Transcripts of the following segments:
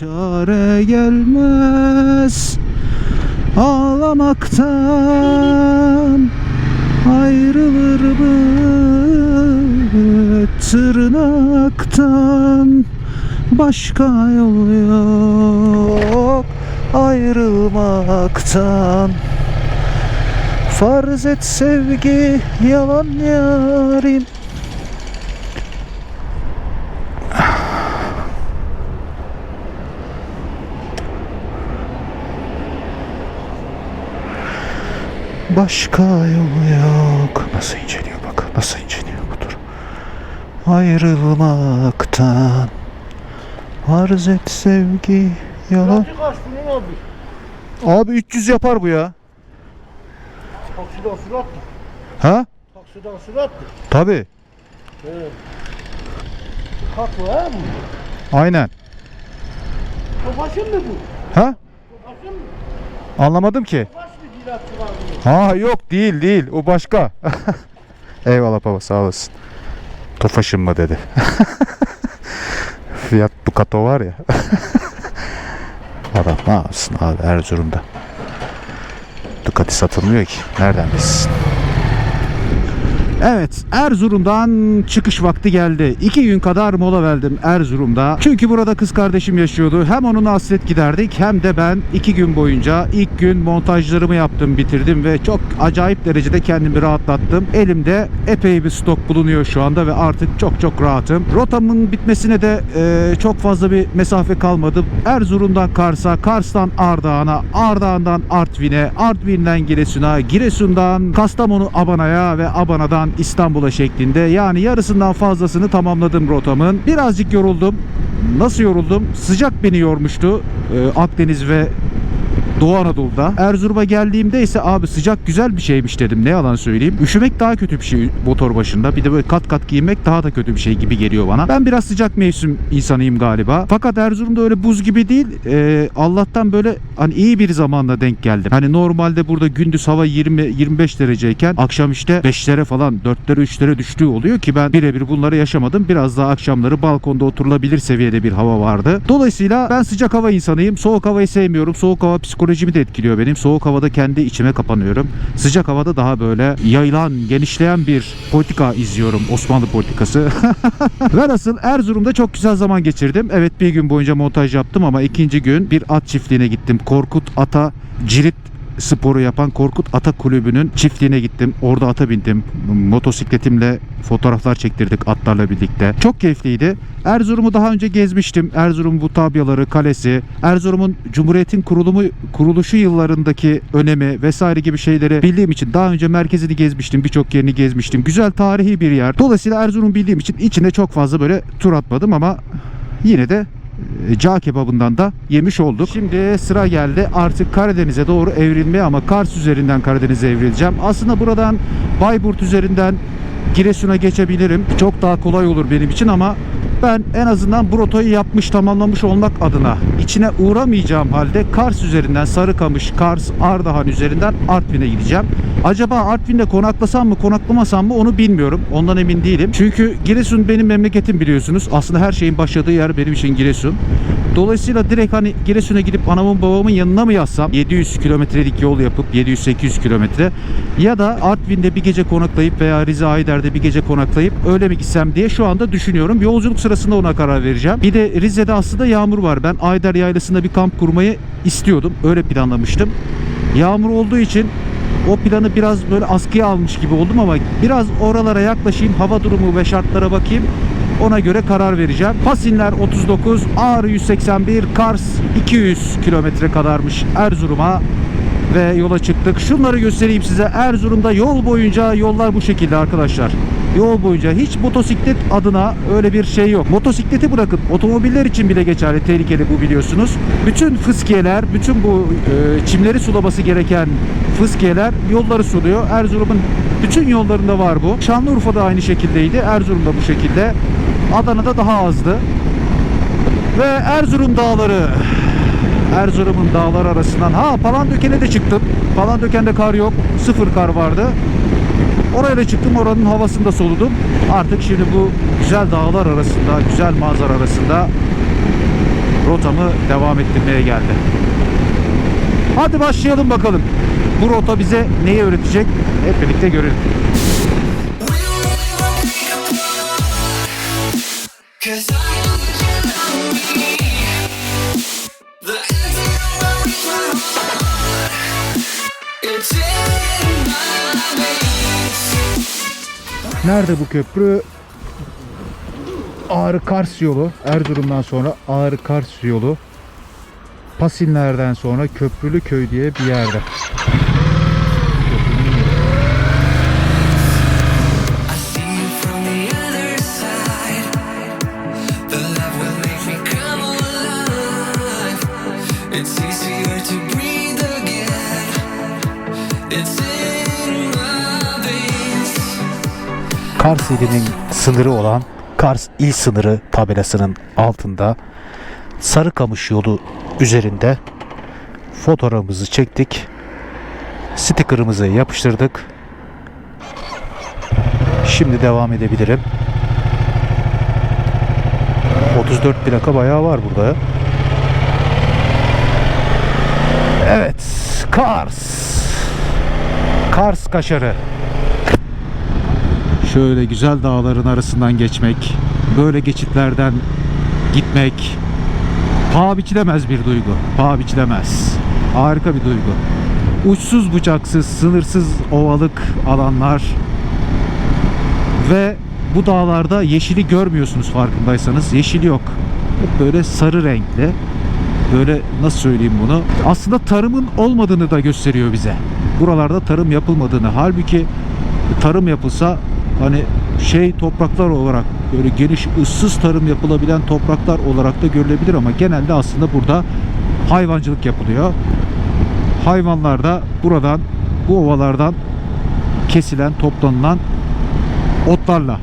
Çare gelmez. Ağlamaktan Ayrılır mı tırnaktan. Başka yol yok ayrılmaktan. Farz et sevgi yalan yarim Başka yol yok. Nasıl inceliyor bak. Nasıl inceliyor budur. Ayrılmaktan. Arz et sevgi yalan. Abi? Abi 300 yapar bu ya. Taksiden sürat mı? Ha? Taksiden sürat mı? Tabi. Evet. Bu ha bu? Aynen. Tofaşın mı bu? Ha? Tofaşın mı? Anlamadım ki. Tofaş Ha yok değil değil. O başka. Eyvallah baba sağ olasın. Tofaşın mı dedi. Fiyat Ducato var ya. Adam ne yapsın abi Erzurum'da. Ducati satılmıyor ki. Nereden bilsin? Evet Erzurum'dan çıkış vakti geldi. İki gün kadar mola verdim Erzurum'da. Çünkü burada kız kardeşim yaşıyordu. Hem onun hasret giderdik hem de ben iki gün boyunca ilk gün montajlarımı yaptım bitirdim ve çok acayip derecede kendimi rahatlattım. Elimde epey bir stok bulunuyor şu anda ve artık çok çok rahatım. Rotamın bitmesine de e, çok fazla bir mesafe kalmadı. Erzurum'dan Kars'a, Kars'tan Ardahan'a, Ardahan'dan Artvin'e, Artvin'den Giresun'a, Giresun'dan Kastamonu Abana'ya ve Abana'dan İstanbul'a şeklinde yani yarısından fazlasını tamamladım rotamın. Birazcık yoruldum. Nasıl yoruldum? Sıcak beni yormuştu. Ee, Akdeniz ve Doğu Anadolu'da. Erzurum'a geldiğimde ise abi sıcak güzel bir şeymiş dedim. Ne yalan söyleyeyim. Üşümek daha kötü bir şey motor başında. Bir de böyle kat kat giymek daha da kötü bir şey gibi geliyor bana. Ben biraz sıcak mevsim insanıyım galiba. Fakat Erzurum'da öyle buz gibi değil. Ee, Allah'tan böyle hani iyi bir zamanla denk geldim. Hani normalde burada gündüz hava 20-25 dereceyken akşam işte 5'lere falan 4'lere 3'lere düştüğü oluyor ki ben birebir bunları yaşamadım. Biraz daha akşamları balkonda oturulabilir seviyede bir hava vardı. Dolayısıyla ben sıcak hava insanıyım. Soğuk havayı sevmiyorum. Soğuk hava psikolojimi de etkiliyor benim. Soğuk havada kendi içime kapanıyorum. Sıcak havada daha böyle yayılan, genişleyen bir politika izliyorum. Osmanlı politikası. Velhasıl Erzurum'da çok güzel zaman geçirdim. Evet bir gün boyunca montaj yaptım ama ikinci gün bir at çiftliğine gittim. Korkut Ata Cirit sporu yapan Korkut Ata Kulübü'nün çiftliğine gittim. Orada ata bindim. Motosikletimle fotoğraflar çektirdik atlarla birlikte. Çok keyifliydi. Erzurum'u daha önce gezmiştim. Erzurum bu tabyaları, kalesi, Erzurum'un Cumhuriyet'in kurulumu kuruluşu yıllarındaki önemi vesaire gibi şeyleri bildiğim için daha önce merkezini gezmiştim. Birçok yerini gezmiştim. Güzel tarihi bir yer. Dolayısıyla Erzurum bildiğim için içine çok fazla böyle tur atmadım ama yine de cağ kebabından da yemiş olduk. Şimdi sıra geldi artık Karadeniz'e doğru evrilmeye ama Kars üzerinden Karadeniz'e evrileceğim. Aslında buradan Bayburt üzerinden Giresun'a geçebilirim. Çok daha kolay olur benim için ama ben en azından bu rotayı yapmış tamamlamış olmak adına içine uğramayacağım halde Kars üzerinden Sarıkamış, Kars, Ardahan üzerinden Artvin'e gideceğim. Acaba Artvin'de konaklasam mı konaklamasam mı onu bilmiyorum. Ondan emin değilim. Çünkü Giresun benim memleketim biliyorsunuz. Aslında her şeyin başladığı yer benim için Giresun. Dolayısıyla direkt hani Giresun'a gidip anamın babamın yanına mı yazsam 700 kilometrelik yol yapıp 700-800 kilometre ya da Artvin'de bir gece konaklayıp veya Rize Ayder'de bir gece konaklayıp öyle mi gitsem diye şu anda düşünüyorum. Yolculuk sırasında ona karar vereceğim. Bir de Rize'de aslında yağmur var. Ben Ayder Yaylası'nda bir kamp kurmayı istiyordum. Öyle planlamıştım. Yağmur olduğu için o planı biraz böyle askıya almış gibi oldum ama biraz oralara yaklaşayım, hava durumu ve şartlara bakayım. Ona göre karar vereceğim. Pasinler 39, Ağrı 181, Kars 200 kilometre kadarmış Erzurum'a ve yola çıktık. Şunları göstereyim size. Erzurum'da yol boyunca yollar bu şekilde arkadaşlar. Yol boyunca hiç motosiklet adına öyle bir şey yok. Motosikleti bırakın otomobiller için bile geçerli tehlikeli bu biliyorsunuz. Bütün fıskiyeler, bütün bu e, çimleri sulaması gereken fıskiyeler yolları suluyor. Erzurum'un bütün yollarında var bu. Şanlıurfa'da aynı şekildeydi. Erzurum'da bu şekilde. Adana'da daha azdı. Ve Erzurum dağları. Erzurum'un dağları arasından. Ha Palandöken'e de çıktım. Palandöken'de kar yok. Sıfır kar vardı. Oraya da çıktım. Oranın havasını da soludum. Artık şimdi bu güzel dağlar arasında, güzel manzara arasında rotamı devam ettirmeye geldi. Hadi başlayalım bakalım. Bu rota bize neyi öğretecek? Hep birlikte görelim. Nerede bu köprü? Ağrı Kars yolu. Erzurum'dan sonra Ağrı Kars yolu. Pasinler'den sonra Köprülü Köy diye bir yerde. It's easier to breathe again It's Kars ilinin sınırı olan Kars il sınırı tabelasının altında Sarıkamış yolu üzerinde fotoğrafımızı çektik. Sticker'ımızı yapıştırdık. Şimdi devam edebilirim. 34 plaka bayağı var burada. Evet, Kars. Kars kaşarı. Şöyle güzel dağların arasından geçmek, böyle geçitlerden gitmek paha biçilemez bir duygu. Paha biçilemez. Harika bir duygu. Uçsuz bucaksız, sınırsız ovalık alanlar ve bu dağlarda yeşili görmüyorsunuz farkındaysanız. Yeşil yok. Hep böyle sarı renkli. Böyle nasıl söyleyeyim bunu? Aslında tarımın olmadığını da gösteriyor bize. Buralarda tarım yapılmadığını. Halbuki tarım yapılsa hani şey topraklar olarak böyle geniş ıssız tarım yapılabilen topraklar olarak da görülebilir ama genelde aslında burada hayvancılık yapılıyor. Hayvanlar da buradan bu ovalardan kesilen, toplanılan otlarla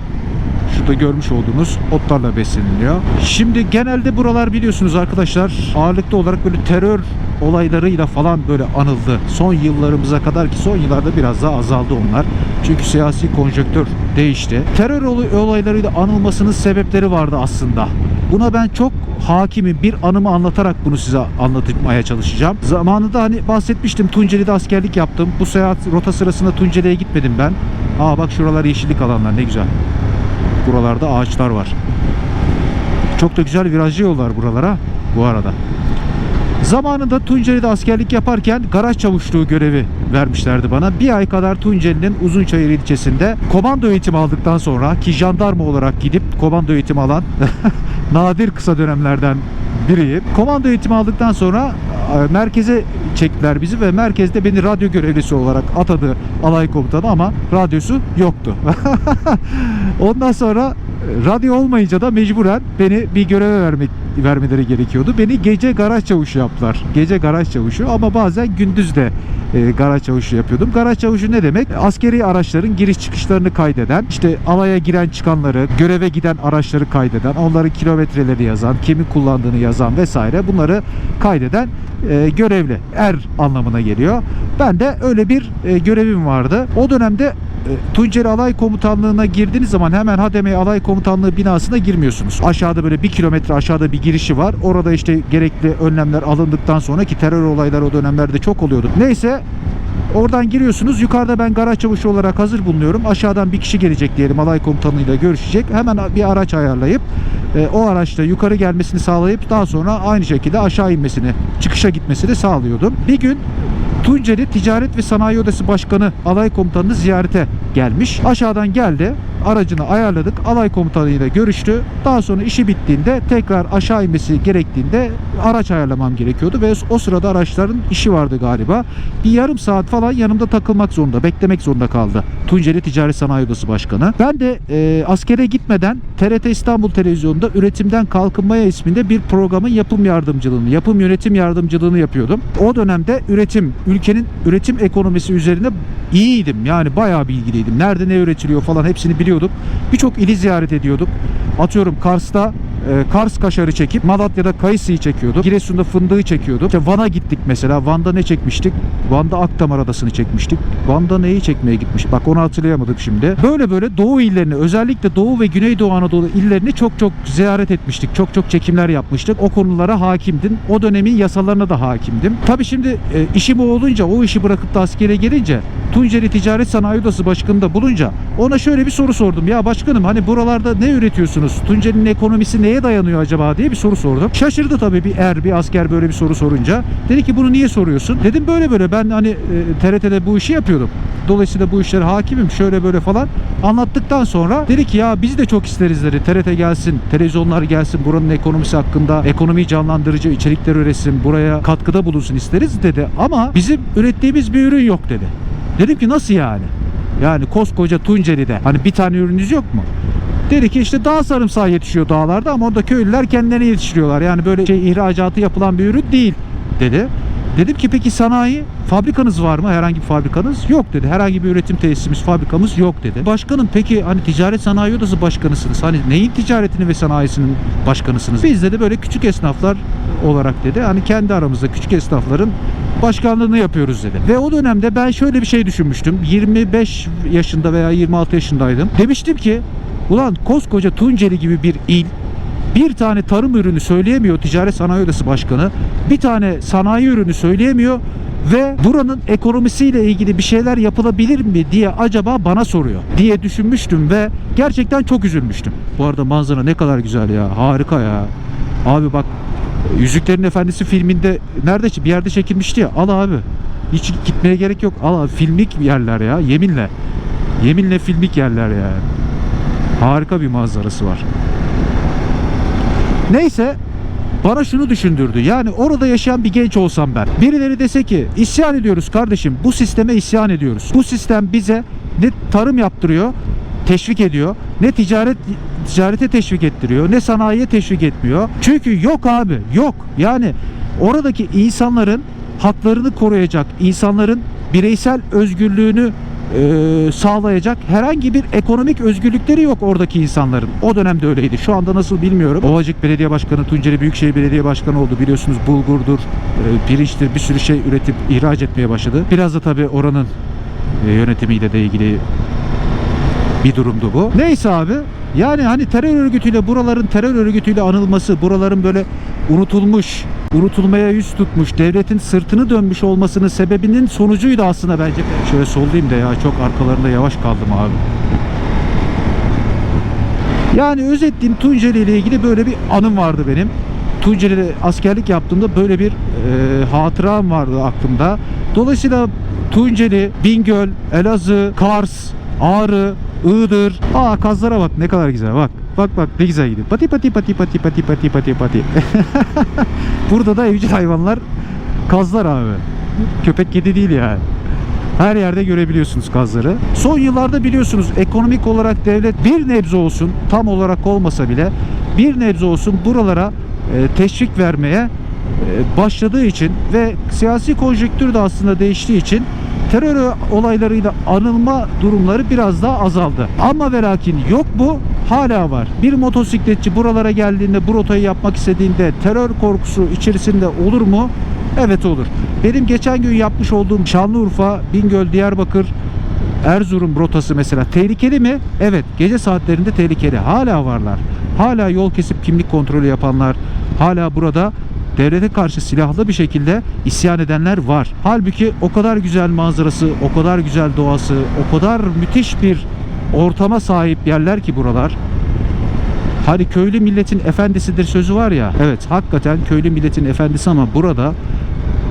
şurada görmüş olduğunuz otlarla besleniliyor. Şimdi genelde buralar biliyorsunuz arkadaşlar ağırlıklı olarak böyle terör olaylarıyla falan böyle anıldı. Son yıllarımıza kadar ki son yıllarda biraz daha azaldı onlar. Çünkü siyasi konjonktür değişti. Terör olay- olaylarıyla anılmasının sebepleri vardı aslında. Buna ben çok hakimim. Bir anımı anlatarak bunu size anlatmaya çalışacağım. Zamanında hani bahsetmiştim Tunceli'de askerlik yaptım. Bu seyahat rota sırasında Tunceli'ye gitmedim ben. Aa bak şuralar yeşillik alanlar ne güzel. Buralarda ağaçlar var. Çok da güzel virajlı yollar buralara bu arada. Zamanında Tunceli'de askerlik yaparken garaj çavuşluğu görevi vermişlerdi bana. Bir ay kadar Tunceli'nin Uzunçayır ilçesinde komando eğitimi aldıktan sonra ki jandarma olarak gidip komando eğitimi alan nadir kısa dönemlerden biriyim. Komando eğitimi aldıktan sonra e, merkeze çektiler bizi ve merkezde beni radyo görevlisi olarak atadı alay komutanı ama radyosu yoktu. Ondan sonra radyo olmayınca da mecburen beni bir göreve vermek vermeleri gerekiyordu. Beni gece garaj çavuşu yaptılar. Gece garaj çavuşu ama bazen gündüz de e, garaj çavuşu yapıyordum. Garaj çavuşu ne demek? Askeri araçların giriş çıkışlarını kaydeden, işte alaya giren çıkanları, göreve giden araçları kaydeden, onların kilometreleri yazan, kimin kullandığını yazan vesaire bunları kaydeden e, görevli. Er anlamına geliyor. Ben de öyle bir e, görevim vardı. O dönemde Tunceli Alay Komutanlığı'na girdiğiniz zaman hemen Hademe Alay Komutanlığı binasına girmiyorsunuz. Aşağıda böyle bir kilometre aşağıda bir girişi var. Orada işte gerekli önlemler alındıktan sonra ki terör olayları o dönemlerde çok oluyordu. Neyse Oradan giriyorsunuz. Yukarıda ben garaj çavuşu olarak hazır bulunuyorum. Aşağıdan bir kişi gelecek diyelim. Alay komutanıyla görüşecek. Hemen bir araç ayarlayıp e, o araçta yukarı gelmesini sağlayıp daha sonra aynı şekilde aşağı inmesini, çıkışa gitmesini sağlıyordum. Bir gün Tunceli Ticaret ve Sanayi Odası Başkanı alay komutanını ziyarete gelmiş. Aşağıdan geldi. Aracını ayarladık. Alay komutanıyla görüştü. Daha sonra işi bittiğinde tekrar aşağı inmesi gerektiğinde araç ayarlamam gerekiyordu ve o sırada araçların işi vardı galiba. Bir yarım saat falan yanımda takılmak zorunda, beklemek zorunda kaldı. Tunceli Ticaret Sanayi Odası Başkanı. Ben de e, askere gitmeden TRT İstanbul Televizyonu'nda Üretimden Kalkınmaya isminde bir programın yapım yardımcılığını, yapım yönetim yardımcılığını yapıyordum. O dönemde üretim, ülkenin üretim ekonomisi üzerine iyiydim. Yani bayağı bilgiliydim. Nerede ne üretiliyor falan hepsini biliyorduk. Birçok ili ziyaret ediyorduk. Atıyorum Kars'ta e, Kars kaşarı çekip Malatya'da kayısıyı çekiyordum. Giresun'da fındığı çekiyordum. İşte Van'a gittik mesela. Van'da ne çekmiştik? Van'da Akdamar Adası'nı çekmiştik. Van'da neyi çekmeye gitmiş? Bak onu hatırlayamadım şimdi. Böyle böyle Doğu illerini özellikle Doğu ve Güneydoğu Anadolu illerini çok çok ziyaret etmiştik. Çok çok çekimler yapmıştık. O konulara hakimdim. O dönemin yasalarına da hakimdim. Tabii şimdi e, işim o olunca o işi bırakıp da askere gelince Tunceli Ticaret Sanayi Odası Başkanı'nda bulunca ona şöyle bir soru sordum. Ya başkanım hani buralarda ne üretiyorsunuz? Tunceli'nin ekonomisi neye dayanıyor acaba diye bir soru sordum. Şaşırdı tabii bir er, bir asker böyle bir soru sorunca. Dedi ki bunu niye soruyorsun? Dedim böyle böyle ben hani e, TRT'de bu işi yapıyordum. Dolayısıyla bu işlere hakimim şöyle böyle falan anlattıktan sonra dedi ki ya biz de çok isteriz dedi. TRT gelsin, televizyonlar gelsin, buranın ekonomisi hakkında ekonomiyi canlandırıcı içerikler üretsin, buraya katkıda bulunsun isteriz dedi. Ama bizim ürettiğimiz bir ürün yok dedi. Dedim ki nasıl yani? Yani koskoca Tunceli'de hani bir tane ürününüz yok mu? Dedi ki işte dağ sarımsağı yetişiyor dağlarda ama orada köylüler kendilerine yetiştiriyorlar. Yani böyle şey ihracatı yapılan bir ürün değil dedi. Dedim ki peki sanayi fabrikanız var mı? Herhangi bir fabrikanız? Yok dedi. Herhangi bir üretim tesisimiz, fabrikamız yok dedi. Başkanım peki hani ticaret sanayi odası başkanısınız. Hani neyin ticaretini ve sanayisinin başkanısınız? Biz dedi böyle küçük esnaflar olarak dedi. Hani kendi aramızda küçük esnafların başkanlığını yapıyoruz dedi. Ve o dönemde ben şöyle bir şey düşünmüştüm. 25 yaşında veya 26 yaşındaydım. Demiştim ki ulan koskoca Tunceli gibi bir il bir tane tarım ürünü söyleyemiyor Ticaret Sanayi Odası Başkanı. Bir tane sanayi ürünü söyleyemiyor ve buranın ekonomisiyle ilgili bir şeyler yapılabilir mi diye acaba bana soruyor diye düşünmüştüm ve gerçekten çok üzülmüştüm. Bu arada manzara ne kadar güzel ya. Harika ya. Abi bak Yüzüklerin Efendisi filminde nerede bir yerde çekilmişti ya. Al abi. Hiç gitmeye gerek yok. Al abi. Filmik yerler ya. Yeminle. Yeminle filmik yerler yani. Harika bir manzarası var. Neyse bana şunu düşündürdü. Yani orada yaşayan bir genç olsam ben. Birileri dese ki isyan ediyoruz kardeşim. Bu sisteme isyan ediyoruz. Bu sistem bize ne tarım yaptırıyor, teşvik ediyor. Ne ticaret ticarete teşvik ettiriyor, ne sanayiye teşvik etmiyor. Çünkü yok abi, yok. Yani oradaki insanların haklarını koruyacak, insanların bireysel özgürlüğünü e, sağlayacak herhangi bir ekonomik özgürlükleri yok oradaki insanların. O dönemde öyleydi. Şu anda nasıl bilmiyorum. Ovacık Belediye Başkanı, Tunceli Büyükşehir Belediye Başkanı oldu. Biliyorsunuz bulgurdur, e, pirinçtir bir sürü şey üretip ihraç etmeye başladı. Biraz da tabii oranın e, yönetimiyle de ilgili bir durumdu bu. Neyse abi yani hani terör örgütüyle buraların terör örgütüyle anılması, buraların böyle unutulmuş, unutulmaya yüz tutmuş, devletin sırtını dönmüş olmasının sebebinin sonucuydu aslında bence. Şöyle sollayayım da ya çok arkalarında yavaş kaldım abi. Yani özetleyeyim Tunceli ile ilgili böyle bir anım vardı benim. Tunceli'de askerlik yaptığımda böyle bir e, hatıram vardı aklımda. Dolayısıyla Tunceli, Bingöl, Elazığ, Kars, Ağrı, Iğdır. Aa kazlara bak ne kadar güzel bak. Bak bak ne güzel gidiyor. Pati pati pati pati pati pati pati pati. Burada da evcil hayvanlar kazlar abi. Köpek kedi değil yani. Her yerde görebiliyorsunuz kazları. Son yıllarda biliyorsunuz ekonomik olarak devlet bir nebze olsun tam olarak olmasa bile bir nebze olsun buralara e, teşvik vermeye e, başladığı için ve siyasi konjonktür de aslında değiştiği için terör olaylarıyla anılma durumları biraz daha azaldı. Ama ve lakin yok bu hala var. Bir motosikletçi buralara geldiğinde bu rotayı yapmak istediğinde terör korkusu içerisinde olur mu? Evet olur. Benim geçen gün yapmış olduğum Şanlıurfa, Bingöl, Diyarbakır, Erzurum rotası mesela tehlikeli mi? Evet. Gece saatlerinde tehlikeli. Hala varlar. Hala yol kesip kimlik kontrolü yapanlar, hala burada devlete karşı silahlı bir şekilde isyan edenler var. Halbuki o kadar güzel manzarası, o kadar güzel doğası, o kadar müthiş bir ortama sahip yerler ki buralar. Hani köylü milletin efendisidir sözü var ya. Evet hakikaten köylü milletin efendisi ama burada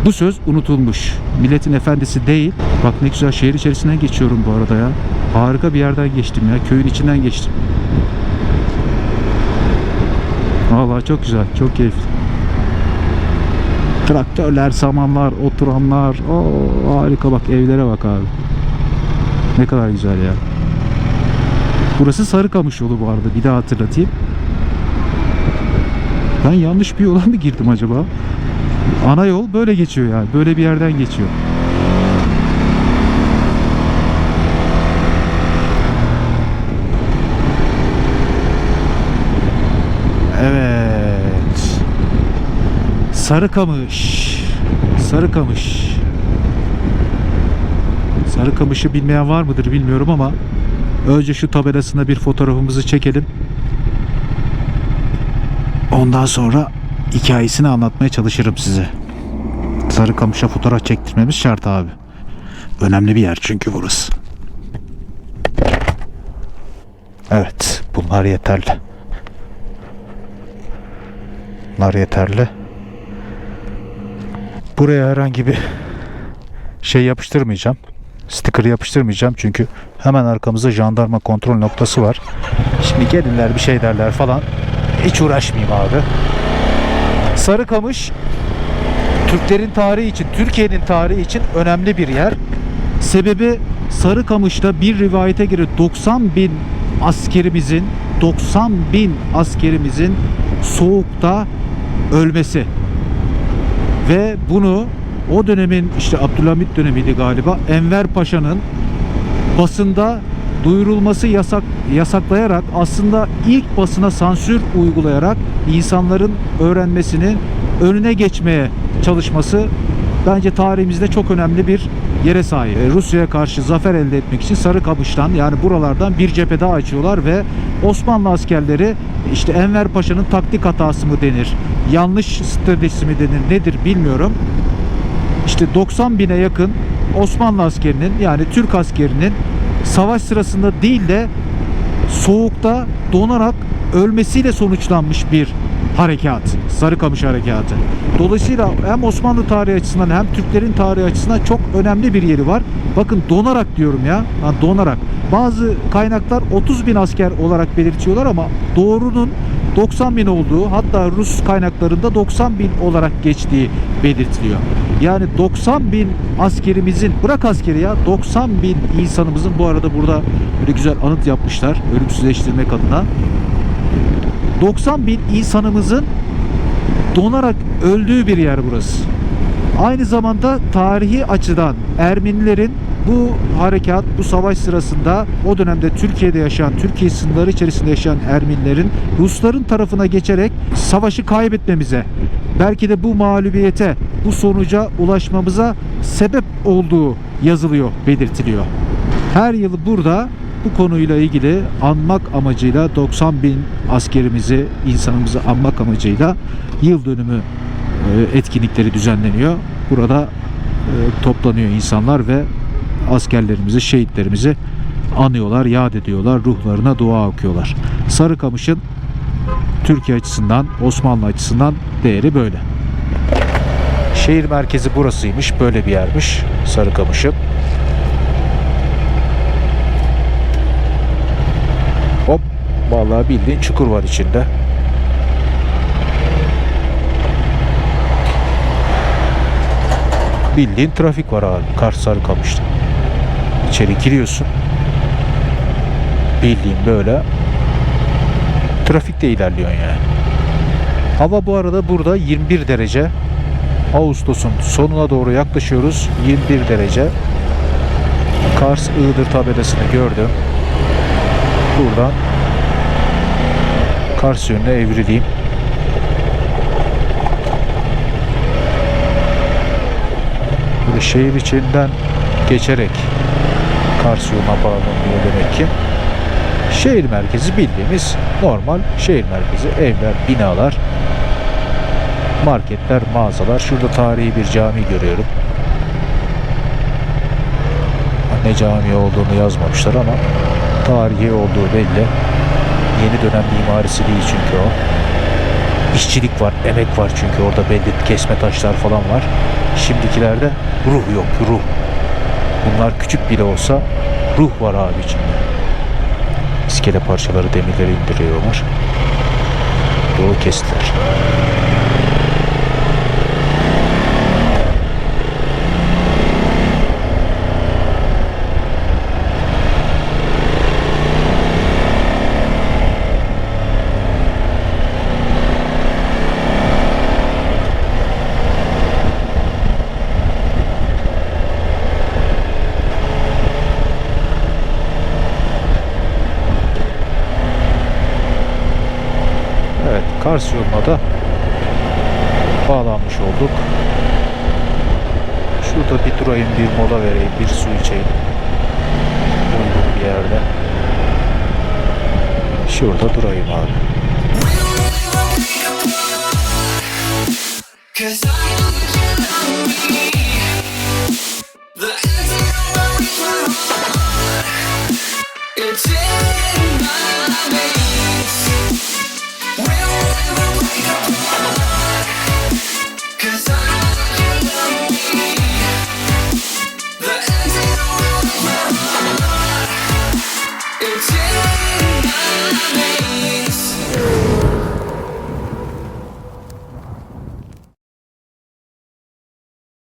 bu söz unutulmuş. Milletin efendisi değil. Bak ne güzel şehir içerisinden geçiyorum bu arada ya. Harika bir yerden geçtim ya. Köyün içinden geçtim. Vallahi çok güzel, çok keyifli. Traktörler, samanlar, oturanlar. Oo, harika bak evlere bak abi. Ne kadar güzel ya. Burası Sarıkamış yolu bu arada. Bir daha hatırlatayım. Ben yanlış bir yola mı girdim acaba? Ana yol böyle geçiyor yani. Böyle bir yerden geçiyor. Evet. Sarıkamış. Sarıkamış. Sarıkamış'ı bilmeyen var mıdır bilmiyorum ama önce şu tabelasına bir fotoğrafımızı çekelim. Ondan sonra hikayesini anlatmaya çalışırım size. Sarıkamış'a fotoğraf çektirmemiz şart abi. Önemli bir yer çünkü burası. Evet, bunlar yeterli. Bunlar yeterli. Buraya herhangi bir şey yapıştırmayacağım. Sticker yapıştırmayacağım çünkü hemen arkamızda jandarma kontrol noktası var. Şimdi gelirler bir şey derler falan. Hiç uğraşmayayım abi. Sarıkamış Türklerin tarihi için, Türkiye'nin tarihi için önemli bir yer. Sebebi Sarıkamış'ta bir rivayete göre 90 bin askerimizin 90 bin askerimizin soğukta ölmesi. Ve bunu o dönemin işte Abdülhamit dönemiydi galiba Enver Paşa'nın basında duyurulması yasak yasaklayarak aslında ilk basına sansür uygulayarak insanların öğrenmesini önüne geçmeye çalışması bence tarihimizde çok önemli bir yere sahip. E, Rusya'ya karşı zafer elde etmek için Sarıkamış'tan yani buralardan bir cephe daha açıyorlar ve Osmanlı askerleri işte Enver Paşa'nın taktik hatası mı denir, yanlış stratejisi mi denir nedir bilmiyorum. İşte 90 bine yakın Osmanlı askerinin yani Türk askerinin savaş sırasında değil de soğukta donarak ölmesiyle sonuçlanmış bir harekat. Sarıkamış harekatı. Dolayısıyla hem Osmanlı tarihi açısından hem Türklerin tarihi açısından çok önemli bir yeri var. Bakın donarak diyorum ya. Ha, donarak. Bazı kaynaklar 30 bin asker olarak belirtiyorlar ama doğrunun 90 bin olduğu hatta Rus kaynaklarında 90 bin olarak geçtiği belirtiliyor. Yani 90 bin askerimizin bırak askeri ya 90 bin insanımızın bu arada burada böyle güzel anıt yapmışlar ölümsüzleştirmek adına. 90 bin insanımızın donarak öldüğü bir yer burası. Aynı zamanda tarihi açıdan Ermenilerin bu harekat, bu savaş sırasında o dönemde Türkiye'de yaşayan, Türkiye sınırları içerisinde yaşayan Ermenilerin Rusların tarafına geçerek savaşı kaybetmemize, belki de bu mağlubiyete, bu sonuca ulaşmamıza sebep olduğu yazılıyor, belirtiliyor. Her yıl burada bu konuyla ilgili anmak amacıyla 90 bin askerimizi, insanımızı anmak amacıyla yıl dönümü e, etkinlikleri düzenleniyor. Burada e, toplanıyor insanlar ve askerlerimizi, şehitlerimizi anıyorlar, yad ediyorlar, ruhlarına dua okuyorlar. Sarıkamış'ın Türkiye açısından, Osmanlı açısından değeri böyle. Şehir merkezi burasıymış, böyle bir yermiş Sarıkamış'ın. Hop, vallahi bildiğin çukur var içinde. Bildiğin trafik var abi. Kars Sarıkamış'ta. İçeri giriyorsun. Bildiğin böyle trafikte ilerliyorsun yani. Hava bu arada burada 21 derece. Ağustos'un sonuna doğru yaklaşıyoruz. 21 derece. Kars Iğdır tabelasını gördüm. Buradan Kars yönüne evrileyim. Böyle şehir içinden geçerek Kars yoluna bağlanıyor demek ki. Şehir merkezi bildiğimiz normal şehir merkezi evler, binalar, marketler, mağazalar. Şurada tarihi bir cami görüyorum. Ne cami olduğunu yazmamışlar ama tarihi olduğu belli. Yeni dönem mimarisi değil çünkü o. İşçilik var, emek var çünkü orada belli kesme taşlar falan var. Şimdikilerde ruh yok, ruh. Bunlar küçük bile olsa ruh var abi içinde. İskele parçaları demirleri indiriyorlar. Yolu kestiler. Yoluna da bağlanmış olduk. Şurada bir durayım, bir mola vereyim, bir su içeyim. Uygun bir yerde. Şurada durayım abi. It's in my veins. We'll never wake up.